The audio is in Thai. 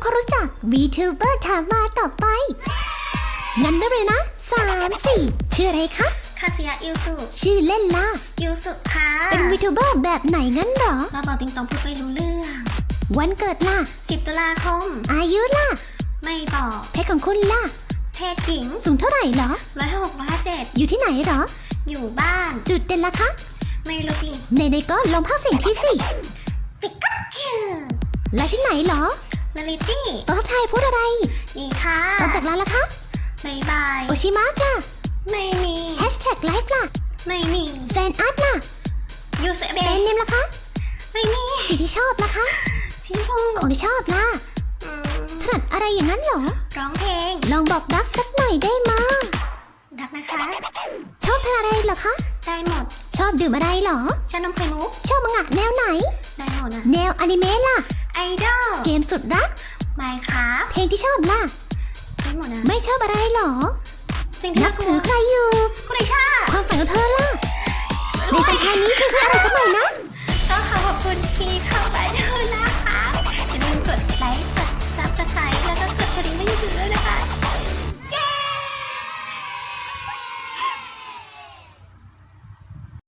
ำความรู้จัก VTuber ถามมาต่อไป งั้นได้เลยนะสามสี่ชื่ออะไรคะ คาสยาอิวสุชื่อเล่นล่ะ อิวสุค่ะเป็น VTuber แบบไหนงั้นเหรอ มาบอกติงตองพูดไม่รู้เรื่อง วันเกิดล่ะ 10 ตุลาคม อายุล่ะ ไม่บอก เพศของคุณล่ะ เพศหญิง สูงเท่าไหร่เหรอ ร้อยห้าหกร้อยห้าเจ็ดอยู่ที่ไหนเหรอ อยู่บ้าน จุดเด่นล่ะคะ ไม่รู้สิ ในในๆก็ลองภาคเสียงที่สิปิกัชื่อ แล้วที่ไหนเหรอ นาริตี้ตอนทักทายพูดอะไรดีค่ะตอนจากร้านล่ะคะบายบายโอชิมะล่ะ ไม่มีแฮชแท็กไลฟ์ล่ะ ไม่มีแฟนอาร์ตล่ะยูสเบแฟนเนมล่ะคะ ไม่มีสีที่ชอบล่ะคะชิมพูของที่ชอบล่ะอืมถนัดอะไรอย่างนั้นเหรอ ร้องเพลง ลองบอกรักสักหน่อยได้มารักนะคะ ชอบทานอะไรเหรอคะ ได้หมด ชอบดื่มอะไรเหรอชานมไข่มุก ชอบมังงะแนวไหน ได้หมดอะแนวอนิเมะล่ะไอ ดอลเกมสุดรัก ไมครับเพลงที่ชอบล่ะได้หมดอะไม่ชอบอะไรเหรอสิ่งที่นัรับกกลัถืวอใครอยู่ คุณไอชาความฝันของเธอล่ะในตอนท้ายนี้ช่วยพูดอะไรสักหน่อยนะ